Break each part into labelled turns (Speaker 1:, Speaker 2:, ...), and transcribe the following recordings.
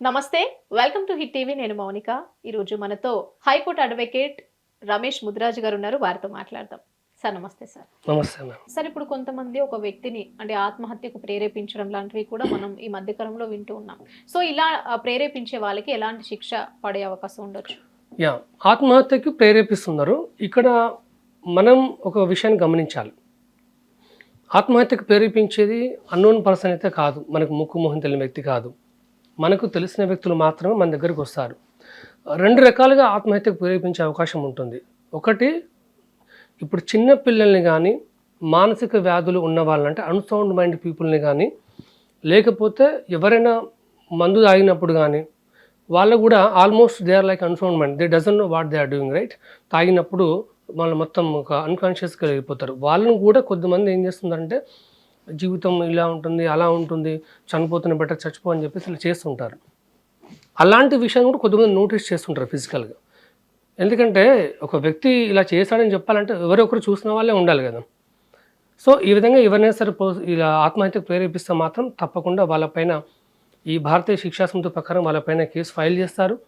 Speaker 1: నమస్తే welcome to hit TV. నేను మౌనిక. ఈరోజు మనతో హైకోర్టు అడ్వకేట్ రమేష్ ముదిరాజు గారు ఉన్నారు. వారితో మాట్లాడదాం. సార్ నమస్తే సార్.
Speaker 2: నమస్తే
Speaker 1: సార్ ఇప్పుడు కొంతమంది ఒక వ్యక్తిని అంటే ఆత్మహత్యకు ప్రేరేపించడం లాంటివి కూడా మనం ఈ మధ్యకాలంలో వింటూ ఉన్నాం. సో ఇలా ప్రేరేపించే వాళ్ళకి ఎలాంటి శిక్ష పడే అవకాశం ఉండొచ్చు?
Speaker 2: యా ఆత్మహత్యకు ప్రేరేపిస్తున్నారు. ఇక్కడ మనం ఒక విషయాన్ని గమనించాలి. ఆత్మహత్యకు ప్రేరేపించేది అన్నోన్ పర్సన్ అయితే కాదు. మనకు ముక్కు మొహం తెలియని వ్యక్తి కాదు. మనకు తెలిసిన వ్యక్తులు మాత్రమే మన దగ్గరకు వస్తారు. రెండు రకాలుగా ఆత్మహత్యకు ప్రేరేపించే అవకాశం ఉంటుంది. ఒకటి ఇప్పుడు చిన్న పిల్లల్ని కానీ మానసిక వ్యాధులు ఉన్న వాళ్ళంటే అన్సౌండ్ మైండ్ పీపుల్ని కానీ లేకపోతే ఎవరైనా మందు తాగినప్పుడు కానీ వాళ్ళు కూడా almost they are like unsound mind they doesn't know what they are doing right తాగినప్పుడు వాళ్ళు మొత్తం ఒక అన్కాన్షియస్గా వెళ్ళిపోతారు. వాళ్ళని కూడా కొద్దిమంది ఏం చేస్తుందంటే జీవితం ఇలా ఉంటుంది అలా ఉంటుంది చనిపోతున్న బెటర్ చచ్చిపో అని చెప్పేసి ఇలా చేస్తుంటారు. అలాంటి విషయం కూడా కొద్దిమంది నోటీస్ చేస్తుంటారు ఫిజికల్గా. ఎందుకంటే ఒక వ్యక్తి ఇలా చేశాడని చెప్పాలంటే ఎవరొకరు చూసిన వాళ్ళే ఉండాలి కదా. సో ఈ విధంగా ఎవరినైనా సరే పో- ఇలా ఆత్మహత్యకు ప్రేరేపిస్తే మాత్రం తప్పకుండా వాళ్ళపైన ఈ భారతీయ శిక్షా సంస్థ ప్రకారం వాళ్ళపైన కేసు ఫైల్ చేస్తారు.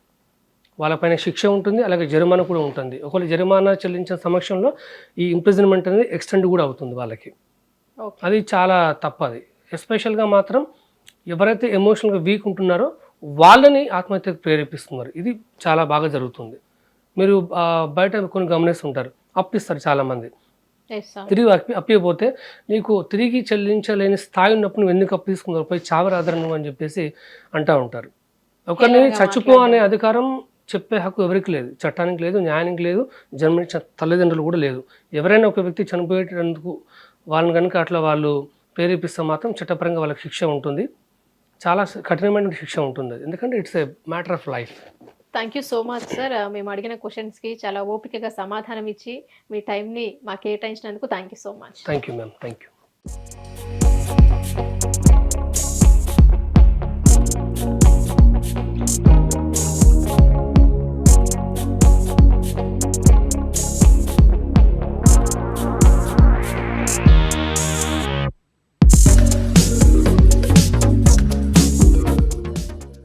Speaker 2: వాళ్ళపైన శిక్ష ఉంటుంది అలాగే జరిమానా కూడా ఉంటుంది. ఒకవేళ జరిమానా చెల్లించిన సమక్షంలో ఈ ఇంప్రిజన్మెంట్ అనేది ఎక్స్టెండ్ కూడా అవుతుంది వాళ్ళకి. అది చాలా తప్పది. ఎస్పెషల్గా మాత్రం ఎవరైతే ఎమోషనల్గా వీక్ ఉంటున్నారో వాళ్ళని ఆత్మహత్యకు ప్రేరేపిస్తున్నారు. ఇది చాలా బాగా జరుగుతుంది. మీరు బయట కొన్ని గమనిస్తుంటారు. అప్పిస్తారు చాలామంది. తిరిగి అప్పి అప్పిపోతే నీకు తిరిగి చెల్లించలేని స్థాయి ఉన్నప్పుడు నువ్వు ఎందుకు అప్పు తీసుకున్నావు పోయి చావరాదరు నువ్వు అని చెప్పేసి అంటూ ఉంటారు. ఒకరిని చచ్చిపో అనే అధికారం చెప్పే హక్కు ఎవరికి లేదు. చట్టానికి లేదు న్యాయానికి లేదు జన్మనిచ్చిన తల్లిదండ్రులు కూడా లేదు. ఎవరైనా ఒక వ్యక్తి చనిపోయేటందుకు వాళ్ళని కనుక అట్లా వాళ్ళు ప్రేరేపిస్తే మాత్రం చట్టపరంగా వాళ్ళకి శిక్ష ఉంటుంది. చాలా కఠినమైన శిక్ష ఉంటుంది. ఎందుకంటే it's a matter of life.
Speaker 1: Thank you so much sir. మేము అడిగిన క్వశ్చన్స్కి చాలా ఓపికగా సమాధానం ఇచ్చి మీ టైంని మాకు కేటాయించినందుకు thank you so much.
Speaker 2: Thank you ma'am. Thank you.